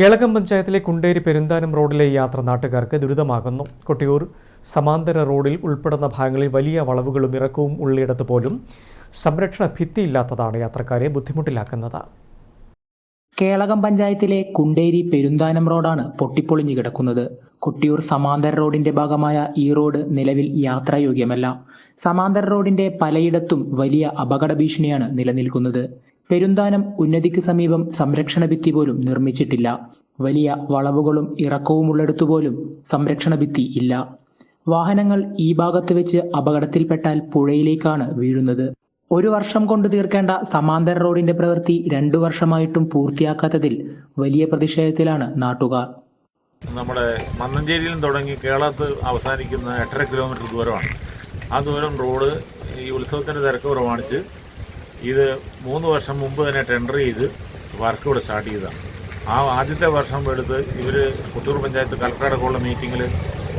കേളകം പഞ്ചായത്തിലെ കുണ്ടേരി പെരുന്താനം റോഡിലെ യാത്ര നാട്ടുകാർക്ക് ദുരിതമാകുന്നു. കൊട്ടിയൂർ സമാന്തര റോഡിൽ ഉൾപ്പെടുന്ന ഭാഗങ്ങളിൽ വലിയ വളവുകളും ഇറക്കവും ഉള്ളിടത്ത് പോലും സംരക്ഷണ ഭിത്തിയില്ലാത്തതാണ് യാത്രക്കാരെ ബുദ്ധിമുട്ടിലാക്കുന്നത്. കേളകം പഞ്ചായത്തിലെ കുണ്ടേരി പെരുന്താനം റോഡാണ് പൊട്ടിപ്പൊളിഞ്ഞു കിടക്കുന്നത്. കൊട്ടിയൂർ സമാന്തര റോഡിന്റെ ഭാഗമായ ഈ റോഡ് നിലവിൽ യാത്രായോഗ്യമല്ല. സമാന്തര റോഡിന്റെ പലയിടത്തും വലിയ അപകട ഭീഷണിയാണ് നിലനിൽക്കുന്നത്. പെരുന്താനം ഉന്നതിക്ക് സമീപം സംരക്ഷണ ഭിത്തി പോലും നിർമ്മിച്ചിട്ടില്ല. വലിയ വളവുകളും ഇറക്കവുമുള്ളിടത്തു പോലും സംരക്ഷണ ഭിത്തി ഇല്ല. വാഹനങ്ങൾ ഈ ഭാഗത്ത് വെച്ച് അപകടത്തിൽപ്പെട്ടാൽ പുഴയിലേക്കാണ് വീഴുന്നത്. ഒരു വർഷം കൊണ്ട് തീർക്കേണ്ട സമാന്തര റോഡിന്റെ പ്രവൃത്തി രണ്ടു വർഷമായിട്ടും പൂർത്തിയാക്കാത്തതിൽ വലിയ പ്രതിഷേധത്തിലാണ് നാട്ടുകാർ. നമ്മുടെ മന്നഞ്ചേരിയിൽ തുടങ്ങി കേരളത്ത് അവസാനിക്കുന്ന എട്ടര കിലോമീറ്റർ ദൂരമാണ്. ആ ദൂരം റോഡ് ഈ ഉത്സവത്തിന്റെ തിരക്ക് പ്രമാണിച്ച് ഇത് മൂന്ന് വർഷം മുമ്പ് തന്നെ ടെൻഡർ ചെയ്ത് വർക്ക് ഇവിടെ സ്റ്റാർട്ട് ചെയ്തതാണ്. ആ ആദ്യത്തെ വർഷം എടുത്ത് ഇവർ കൊട്ടൂർ പഞ്ചായത്ത് കലക്ടറുടെ മീറ്റിങ്ങിൽ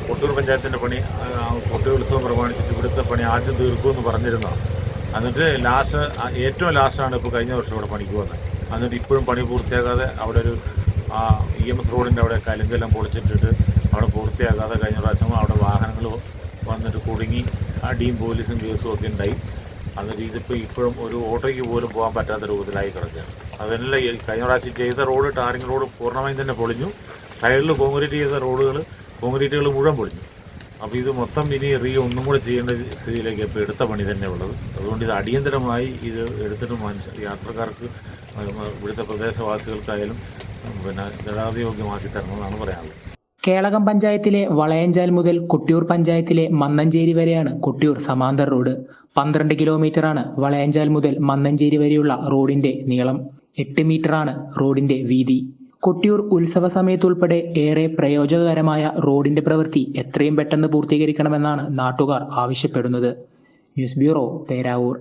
കൊട്ടൂർ പഞ്ചായത്തിന്റെ പണി ആ, കൊട്ടിയൂർ ഉത്സവം പ്രമാണിച്ചിട്ട് ഇവിടുത്തെ പണി ആദ്യം തീർക്കുമെന്ന് പറഞ്ഞിരുന്നതാണ് എന്നിട്ട് ലാസ്റ്റ് ഏറ്റവും ലാസ്റ്റാണ് ഇപ്പോൾ കഴിഞ്ഞ വർഷം ഇവിടെ പണിക്ക് വന്നത് എന്നിട്ട് ഇപ്പോഴും പണി പൂർത്തിയാകാതെ അവിടെ ഒരു ഇ എം എസ് റോഡിന്റെ അവിടെ കലുങ്കെല്ലാം പൊളിച്ചിട്ടിട്ട് അവിടെ പൂർത്തിയാകാതെ കഴിഞ്ഞ പ്രാവശ്യം അവിടെ വാഹനങ്ങൾ വന്നിട്ട് കുടുങ്ങി ആ ഡീം പോലീസും കേസും ഒക്കെ ഉണ്ടായി. എന്നിട്ട് ഇപ്പോൾ ഇപ്പോഴും ഒരു ഓട്ടോയ്ക്ക് പോലും പോകാൻ പറ്റാത്ത രൂപത്തിലായി കിടക്കുകയാണ്. അതല്ല ഈ കഴിഞ്ഞ പ്രാവശ്യം ചെയ്ത റോഡ് ടാറിംഗ് റോഡ് പൂർണമായും തന്നെ പൊളിഞ്ഞു. സൈഡിൽ കോൺക്രീറ്റ് ചെയ്ത റോഡുകൾ കോൺക്രീറ്റുകൾ മുഴുവൻ പൊളിഞ്ഞു. അപ്പോൾ ഇത് മൊത്തം ഇനി റീ ഒന്നും കൂടെ ചെയ്യേണ്ട സ്ഥിതിയിലേക്ക് ഇപ്പോൾ എടുത്ത പണി തന്നെ ഉള്ളത്. അതുകൊണ്ട് ഇത് അടിയന്തരമായി ഇത് എടുത്തിട്ട് മനുഷ്യ യാത്രക്കാർക്ക് ഇവിടുത്തെ പ്രദേശവാസികൾക്കായാലും പിന്നെ ഗതാഗതയോഗ്യമാക്കി തരണമെന്നാണ് പറയാനുള്ളത്. കേളകം പഞ്ചായത്തിലെ വളയഞ്ചാൽ മുതൽ കൊട്ടിയൂർ പഞ്ചായത്തിലെ മന്നഞ്ചേരി വരെയാണ് കൊട്ടിയൂർ സമാന്തർ റോഡ്. പന്ത്രണ്ട് കിലോമീറ്ററാണ് വളയഞ്ചാൽ മുതൽ മന്നഞ്ചേരി വരെയുള്ള റോഡിന്റെ നീളം. എട്ട് മീറ്ററാണ് റോഡിന്റെ വീതി. കൊട്ടിയൂർ ഉത്സവ സമയത്തുൾപ്പെടെ ഏറെ പ്രയോജനകരമായ റോഡിന്റെ പ്രവൃത്തി എത്രയും പെട്ടെന്ന് പൂർത്തീകരിക്കണമെന്നാണ് നാട്ടുകാർ ആവശ്യപ്പെടുന്നത്. News bureau Peravoor.